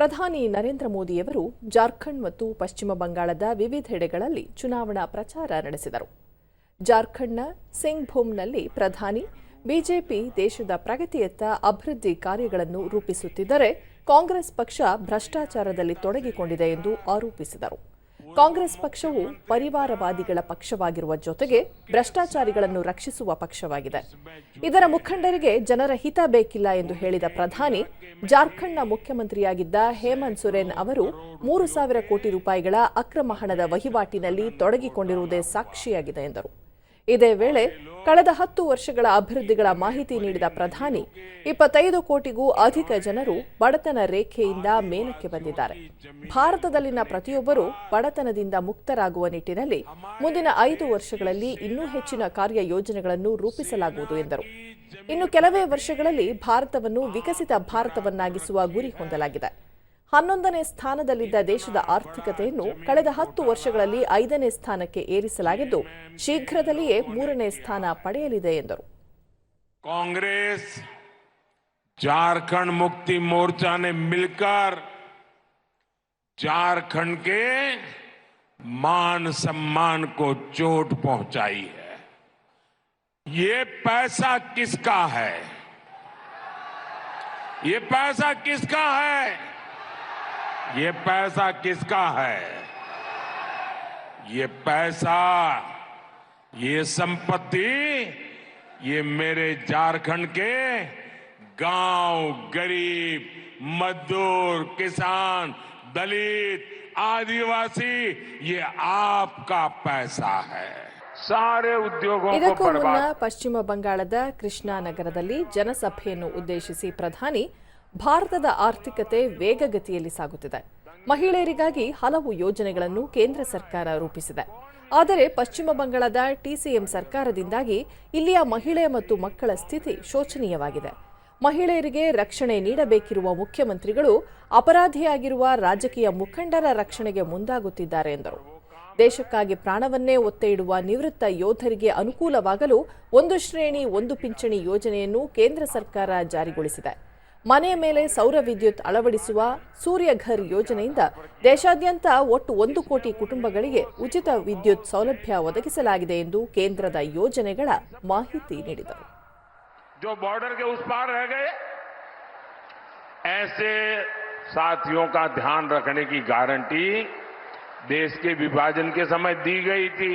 ಪ್ರಧಾನಿ ನರೇಂದ್ರ ಮೋದಿಯವರು ಜಾರ್ಖಂಡ್ ಮತ್ತು ಪಶ್ಚಿಮ ಬಂಗಾಳದ ವಿವಿಧೆಡೆಗಳಲ್ಲಿ ಚುನಾವಣಾ ಪ್ರಚಾರ ನಡೆಸಿದರು. ಜಾರ್ಖಂಡ್ನ ಸಿಂಗ್ಭೂಮ್ನಲ್ಲಿ ಪ್ರಧಾನಿ, ಬಿಜೆಪಿ ದೇಶದ ಪ್ರಗತಿಯತ್ತ ಅಭಿವೃದ್ಧಿ ಕಾರ್ಯಗಳನ್ನು ರೂಪಿಸುತ್ತಿದ್ದರೆ ಕಾಂಗ್ರೆಸ್ ಪಕ್ಷ ಭ್ರಷ್ಟಾಚಾರದಲ್ಲಿ ತೊಡಗಿಕೊಂಡಿದೆ ಎಂದು ಆರೋಪಿಸಿದರು. ಕಾಂಗ್ರೆಸ್ ಪಕ್ಷವು ಪರಿವಾರವಾದಿಗಳ ಪಕ್ಷವಾಗಿರುವ ಜೊತೆಗೆ ಭ್ರಷ್ಟಾಚಾರಿಗಳನ್ನು ರಕ್ಷಿಸುವ ಪಕ್ಷವಾಗಿದೆ. ಇದರ ಮುಖಂಡರಿಗೆ ಜನರ ಹಿತ ಬೇಕಿಲ್ಲ ಎಂದು ಹೇಳಿದ ಪ್ರಧಾನಿ, ಜಾರ್ಖಂಡ್ನ ಮುಖ್ಯಮಂತ್ರಿಯಾಗಿದ್ದ ಹೇಮಂತ್ ಸೊರೇನ್ ಅವರು ಮೂರು ಸಾವಿರ ಕೋಟಿ ರೂಪಾಯಿಗಳ ಅಕ್ರಮ ಹಣದ ವಹಿವಾಟಿನಲ್ಲಿ ತೊಡಗಿಕೊಂಡಿರುವುದೇ ಸಾಕ್ಷಿಯಾಗಿದೆ ಎಂದರು. ಇದೇ ವೇಳೆ ಕಳೆದ ಹತ್ತು ವರ್ಷಗಳ ಅಭಿವೃದ್ಧಿಗಳ ಮಾಹಿತಿ ನೀಡಿದ ಪ್ರಧಾನಿ, ಇಪ್ಪತ್ತೈದು ಕೋಟಿಗೂ ಅಧಿಕ ಜನರು ಬಡತನ ರೇಖೆಯಿಂದ ಮೇಲಕ್ಕೆ ಬಂದಿದ್ದಾರೆ. ಭಾರತದಲ್ಲಿನ ಪ್ರತಿಯೊಬ್ಬರೂ ಬಡತನದಿಂದ ಮುಕ್ತರಾಗುವ ನಿಟ್ಟಿನಲ್ಲಿ ಮುಂದಿನ ಐದು ವರ್ಷಗಳಲ್ಲಿ ಇನ್ನೂ ಹೆಚ್ಚಿನ ಕಾರ್ಯ ಯೋಜನೆಗಳನ್ನು ರೂಪಿಸಲಾಗುವುದು ಎಂದರು. ಇನ್ನು ಕೆಲವೇ ವರ್ಷಗಳಲ್ಲಿ ಭಾರತವನ್ನು ವಿಕಸಿತ ಭಾರತವನ್ನಾಗಿಸುವ ಗುರಿ ಹೊಂದಲಾಗಿದೆ. ಹನ್ನೊಂದನೇ ಸ್ಥಾನದಲ್ಲಿದ್ದ ದೇಶದ ಆರ್ಥಿಕತೆಯನ್ನು ಕಳೆದ ಹತ್ತು ವರ್ಷಗಳಲ್ಲಿ ಐದನೇ ಸ್ಥಾನಕ್ಕೆ ಏರಿಸಲಾಗಿದ್ದು ಶೀಘ್ರದಲ್ಲಿಯೇ ಮೂರನೇ ಸ್ಥಾನ ಪಡೆಯಲಿದೆ ಎಂದರು कांग्रेस झारखंड मुक्ति मोर्चा ने मिलकर झारखंड के मान सम्मान को चोट पहुंचाई है ये पैसा किसका है ये पैसा किसका है ये पैसा किसका है ये पैसा ये संपत्ति ये मेरे झारखंड के गांव गरीब मजदूर किसान दलित आदिवासी ये आपका पैसा है सारे उद्योगों को ಇದಕ್ಕೂ ಮುನ್ನ बर्बाद ಪಶ್ಚಿಮ ಬಂಗಾಳದ ಕೃಷ್ಣಾ ನಗರದಲ್ಲಿ ಜನಸಭೆಯನ್ನು ಉದ್ದೇಶಿಸಿ ಪ್ರಧಾನಿ ಭಾರತದ ಆರ್ಥಿಕತೆ ವೇಗಗತಿಯಲ್ಲಿ ಸಾಗುತ್ತಿದೆ. ಮಹಿಳೆಯರಿಗಾಗಿ ಹಲವು ಯೋಜನೆಗಳನ್ನು ಕೇಂದ್ರ ಸರ್ಕಾರ ರೂಪಿಸಿದೆ. ಆದರೆ ಪಶ್ಚಿಮ ಬಂಗಾಳದ ಟಿಸಿಎಂ ಸರ್ಕಾರದಿಂದಾಗಿ ಇಲ್ಲಿಯ ಮಹಿಳೆ ಮತ್ತು ಮಕ್ಕಳ ಸ್ಥಿತಿ ಶೋಚನೀಯವಾಗಿದೆ. ಮಹಿಳೆಯರಿಗೆ ರಕ್ಷಣೆ ನೀಡಬೇಕಿರುವ ಮುಖ್ಯಮಂತ್ರಿಗಳು ಅಪರಾಧಿಯಾಗಿರುವ ರಾಜಕೀಯ ಮುಖಂಡರ ರಕ್ಷಣೆಗೆ ಮುಂದಾಗುತ್ತಿದ್ದಾರೆ ಎಂದರು. ದೇಶಕ್ಕಾಗಿ ಪ್ರಾಣವನ್ನೇ ಒತ್ತೆ ಇಡುವ ನಿವೃತ್ತ ಯೋಧರಿಗೆ ಅನುಕೂಲವಾಗಲು ಒಂದು ಶ್ರೇಣಿ ಒಂದು ಪಿಂಚಣಿ ಯೋಜನೆಯನ್ನು ಕೇಂದ್ರ ಸರ್ಕಾರ ಜಾರಿಗೊಳಿಸಿದೆ. ಮನೆ ಮೇಲೆ ಸೌರ ವಿದ್ಯುತ್ ಅಳವಡಿಸುವ ಸೂರ್ಯಘರ್ ಯೋಜನೆಯಿಂದ ದೇಶಾದ್ಯಂತ ಒಟ್ಟು ಒಂದು ಕೋಟಿ ಕುಟುಂಬಗಳಿಗೆ ಉಚಿತ ವಿದ್ಯುತ್ ಸೌಲಭ್ಯ ಒದಗಿಸಲಾಗಿದೆ ಎಂದು ಕೇಂದ್ರದ ಯೋಜನೆಗಳ ಮಾಹಿತಿ ನೀಡಿದರು जो बॉर्डर के उस पार रह गए ऐसे साथियों का ध्यान रखने की गारंटी देश के विभाजन के समय दी गई थी